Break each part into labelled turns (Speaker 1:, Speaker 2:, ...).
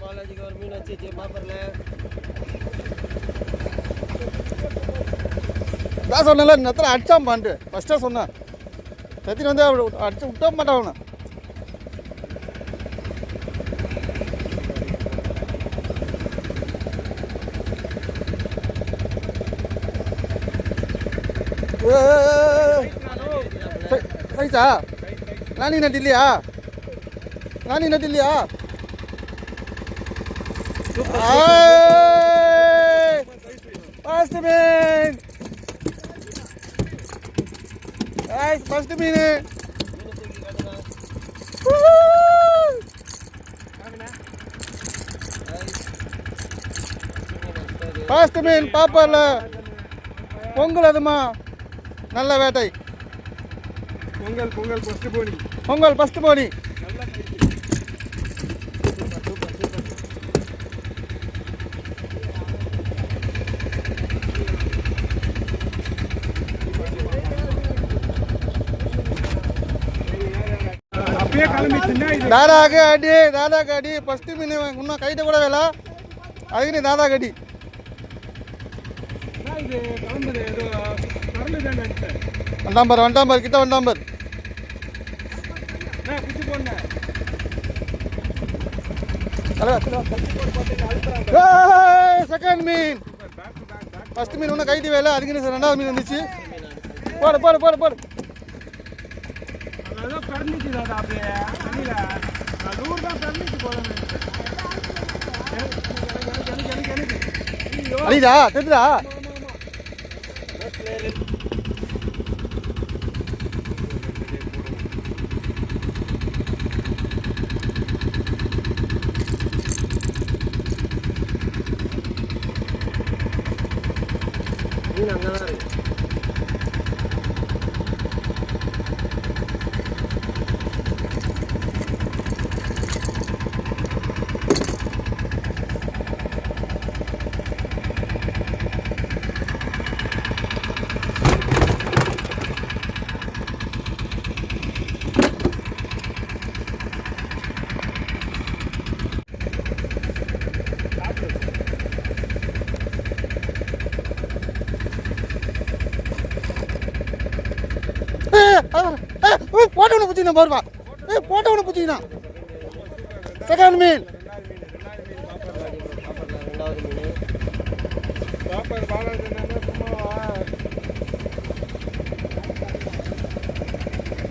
Speaker 1: பாலாஜிக்கு ஒரு மீன் வச்சு பாப்பர்ல
Speaker 2: நான் சொன்னல நேரத்தில் அடிச்சான் பாண்டு ஃபஸ்ட்டாக சொன்னேன் சத்தின் வந்து அப்படி அடிச்சு விட்ட மாட்டான் அவனை சைஸா நானி நட்டு இல்லையா நானி நட்டு இல்லையா ஃபர்ஸ்ட் மீன் Guys, ஃபர்ஸ்ட் மீன் ஃபர்ஸ்ட் மீன் பாப்பர்ல பொங்கல் அதுமா. நல்ல வேட்டை.
Speaker 3: பொங்கல் பொங்கல் ஃபர்ஸ்ட் போனி.
Speaker 2: பொங்கல் ஃபர்ஸ்ட் போனி. தாதாக்கு அடி தாதாக்கு அடி. ஃபர்ஸ்ட் மீன் இன்னும் கைட்ட கூட வேலை. அதுக்கு நீ தாதாக்கு அடி வண்டாம்பர் வண்டாம்பர் கிட்ட வண்டாம்பர். செகண்ட் மீன். ஃபர்ஸ்ட் மீன் ஒன்றும் கைட்டு வேலை அதுக்கு ரெண்டாவது மீன் வந்துச்சு. போடு போடு போடு போடு.
Speaker 3: ஏதோ பறந்துச்சு
Speaker 2: போட்டவனை பிடிச்சிக்கணும் பாருப்பா. ஏ போட்டவனை பிடிச்சிக்கணும் செகண்ட் மீன்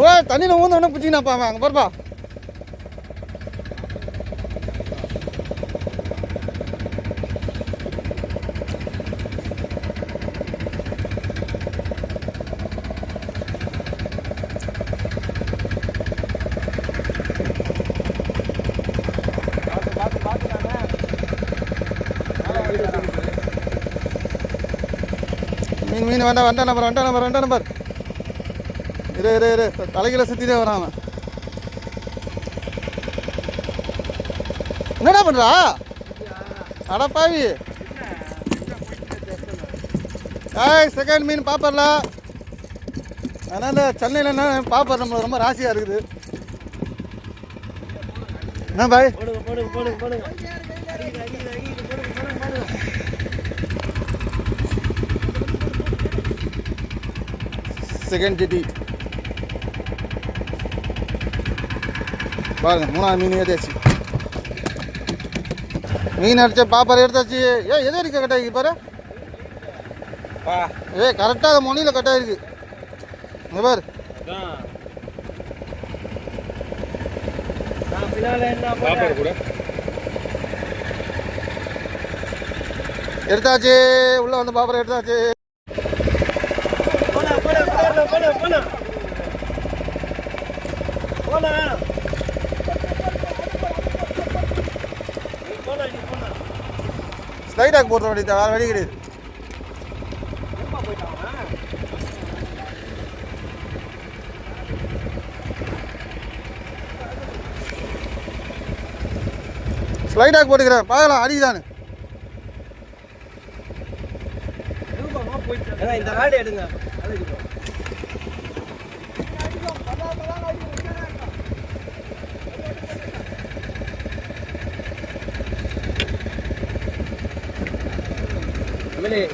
Speaker 2: ஓ தண்ணியில் ஊந்தவொடனே பிடிச்சிக்கணாப்பா அவன். அங்கே பாருப்பா. மீன் வேண்டாம் வேண்டாம் நம்பர் வேண்டாம் நம்பர் வேண்டாம் நம்பர். இரு இரு இரு. தலைகளை சுற்றிட்டே வரான் அவன் என்னடா பண்ணுறா அட பாவி. ஏய் செகண்ட் மீன் பாப்பர்ல. அதனால் சென்னையில் என்ன பாப்பர்? நம்மளுக்கு ரொம்ப ராசியாக இருக்குது. என்ன பாய்?
Speaker 1: போடுங்க போடுங்க போடுங்க போடுங்க அடிக்குது அடிக்குது அடிக்குது போடுங்க போடுங்க போடுங்க
Speaker 2: செகண்ட் ஜெட்டி பாருங்க மூணாவது மீன் ஏதாச்சு மீன் அடிச்ச பாப்பர் எடுத்தாச்சு. ஏ எது இருக்க கட்டாயிருக்கு பாரு.
Speaker 3: பா.
Speaker 2: ஏ கரெக்டாக மொழியில் கட்டாயிருக்கு இங்க பாரு. எடுத்தாச்சு. உள்ள வந்து பாப்பர் எடுத்தாச்சு
Speaker 1: போனா போனா போனா போனா போனா போனா நீ போனா நீ போனா
Speaker 2: லைட்டாக போட்டுற வழி வேறு வழி கிடையாது
Speaker 1: எப்பா
Speaker 2: ஸ்லைடாக போட்டுக்கிறேன் பார்க்கலாம் அடிக்குதானு
Speaker 1: ஏங்க, இந்த ராடு எடுங்க அதுக்கு போ. தமிழே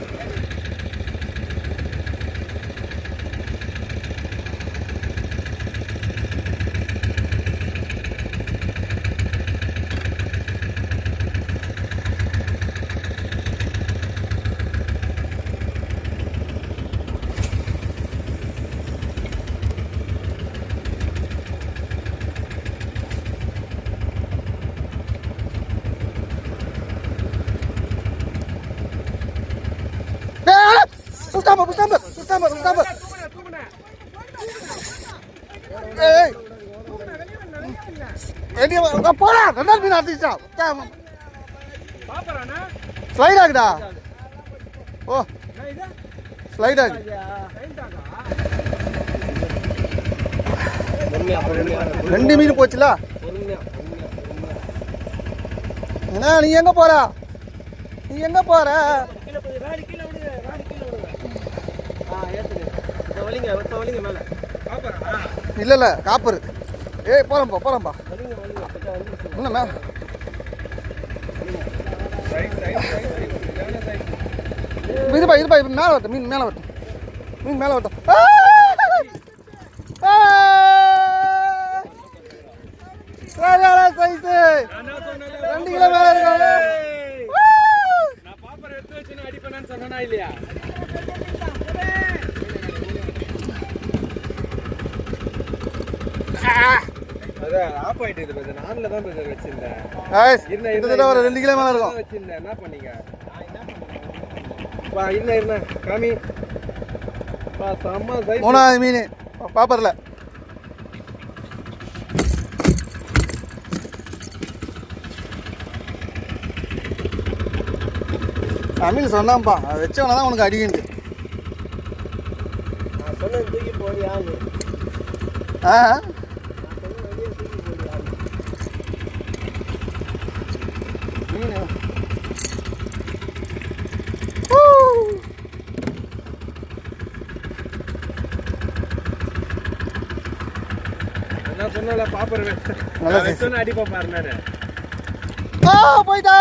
Speaker 2: டேய், புஷ் நம்பர் புஷ் நம்பர் ஏய் எடி போடா ரெண்டாவது மீன் அடிச்சா
Speaker 3: பாப்பறானா
Speaker 2: ஸ்லைட் ஆகுதா ஓ ஸ்லைட் ஆகுது
Speaker 1: பொறுமையா
Speaker 2: ரெண்டு மீன் போச்சுல
Speaker 1: பொறுமையா பொறுமையா
Speaker 2: என்ன நீ எங்க போற நீ எங்க போற
Speaker 1: கீழே போய் ராடி கீழே விடுங்க ராடி கீழே விடுங்க ஆ ஏத்துங்க இப்போ வலிங்க இப்போ வலிங்க மேலே
Speaker 3: பாப்பறானா
Speaker 2: இல்ல இல்ல காப்பரு. ஏய்
Speaker 3: சைஸ் என்ன சைஸ்
Speaker 2: இருப்பா இருப்பா இப்ப மேல வரட்டும் மீன் மேல வரட்டும். மீன் மேல வரட்டும். சைஸ். ரெண்டு கிலோ மேல இருக்காங்க
Speaker 3: நான் பாப்பற எடுத்து வச்சு அடிப்பேன்னு சொன்னனா இல்லையா? ஆஃப் ஆயிட்டு இது நான்ல தான் பிரதர் வச்சிருந்தேன். இருந்த
Speaker 2: கிட்டத்தட்ட ஒரு ரெண்டு கிலோ மேல இருக்கும்.
Speaker 3: வச்சிருந்தேன். என்ன பண்ணீங்க? வா இருந்த இருந்த காமி. செம்ம சைஸ்
Speaker 2: மூணாவது மீன். பாப்பர்ல தமிழ் சொன்னான்ப்பா. வச்சவன தான் உனக்கு அடிக்கிண்டு
Speaker 1: நான் சொன்னது தூக்கி ஆளு
Speaker 2: ஆ
Speaker 1: நான் சொன்ன வழியே தூக்கி போடி ஆளு
Speaker 2: மீன்
Speaker 3: என்ன சொன்னல பாப்பர்
Speaker 2: நல்ல size.
Speaker 3: வச்சு அடிப்பா பாருனாரு
Speaker 2: ஆ
Speaker 3: போட்டு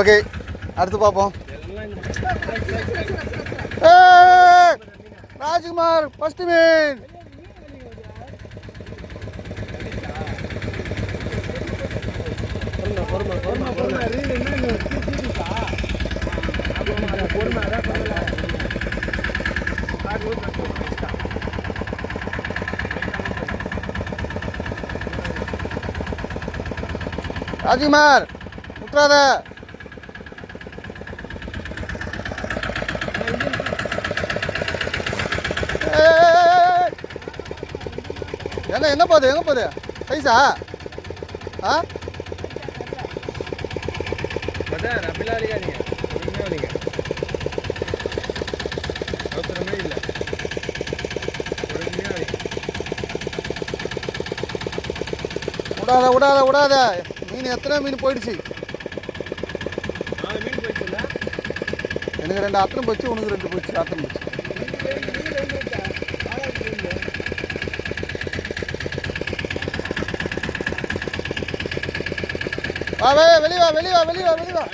Speaker 2: ஓகே அடுத்து பார்ப்போம் ராஜ்குமார் ஃபர்ஸ்ட் மீன்
Speaker 1: பொறுமை பொறுமை பொறுமை.
Speaker 2: ராஜ்குமார் விட்டுறாத ஏய், என்ன எங்க போகுது எங்க போகுது? சைஸா? ஆ?
Speaker 3: அதான் அப்படிலாம் அடிக்காதீங்க
Speaker 2: விடாத விடாத விடாத. மீன் எத்தனை மீன் போயிடுச்சு?
Speaker 3: மீன்
Speaker 2: எனக்கு ரெண்டு அத்தனை போச்சு உனக்கு ரெண்டு போச்சு அத்தனை போச்சு. வா வே வெளியே வா வெளியே வா வெளியே வா வெளியே வா.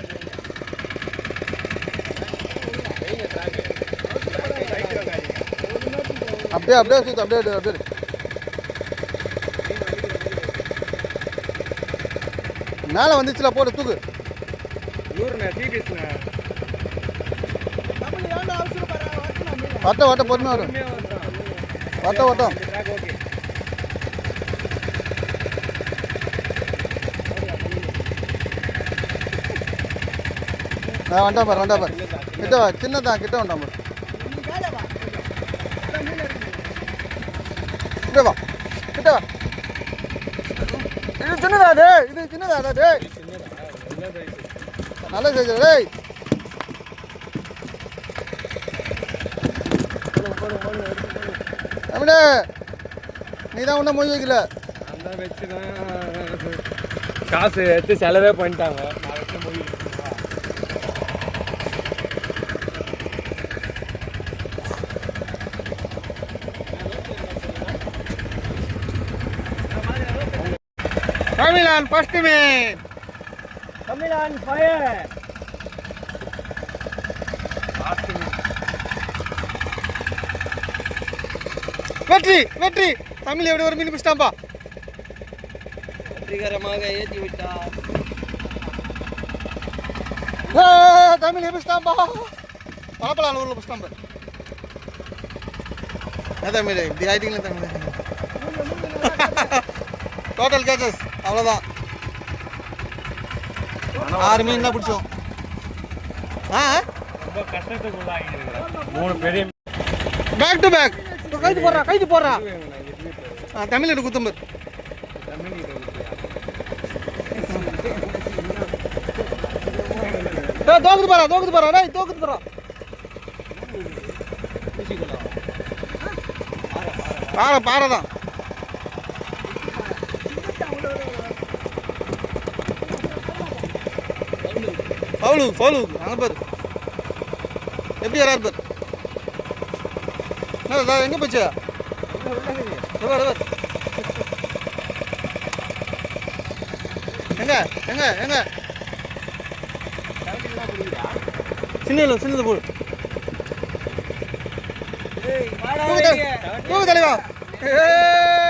Speaker 2: அப்படியே அப்படியே சுத்து அப்படியே அப்படியே மேலே வந்துச்சுல போட்டு தூக்கு. வட்ட வட்ட பொறுமையாக வரும். வட்ட வட்டம் ஆ வண்டா பாரு வண்டா பாரு. கிட்ட வா சின்னதான் கிட்ட வண்டாம் பாரு. கிட்ட வா கிட்ட வா. இது சின்னதா டே இது சின்னதா டேய் நல்ல சைஸ் டேய். தமிழே நீ தான் ஒன்றும் மொய் வைக்கல.
Speaker 3: அந்த வச்சு தான் காசு எடுத்து செலவே பண்ணிட்டாங்க. நான் வச்சு முடிவு
Speaker 2: தமிழன் ஃபர்ஸ்ட் மீன்
Speaker 1: தமிழான் ஃபயர்
Speaker 2: வெற்றி வெற்றி. தமிழ் எப்படி ஒரு மீன் பிடிச்சிட்டாம்பா
Speaker 1: வெற்றிகரமாக ஏற்றி விட்டார்
Speaker 2: தமிழ் பிடிச்சிட்டாம்பா பழப்பலாம் ஊரில் பிடிச்சிட்டாம்பா தமிழ்? இப்படி ஆயிட்டீங்களா தமிழ்? டோட்டல் கேச்சஸ் அவ்வளோதான் ஆறு மீன் தான் பிடிச்சோம் ஆ.
Speaker 3: ரொம்ப கஷ்டத்துக்குள்ளாகி இருக்கிறேன் மூணு பெரிய
Speaker 2: பேக் டு பேக் கைது போடுறா கைது போடுறா. ஆ தமிழ் எடுத்து குத்தம்பர் தோக்குது பாரா தோக்குது பாரா டேய் தோக்குது பாரா. பாறை பாறை தான் பவுலு பவுலு அங்கே பாரு எப்படி வராது பாரு என்ன எங்க போச்சு. எங்க எங்க எங்க? சின்னது சின்னது போடு. தலைவா. ஏய்.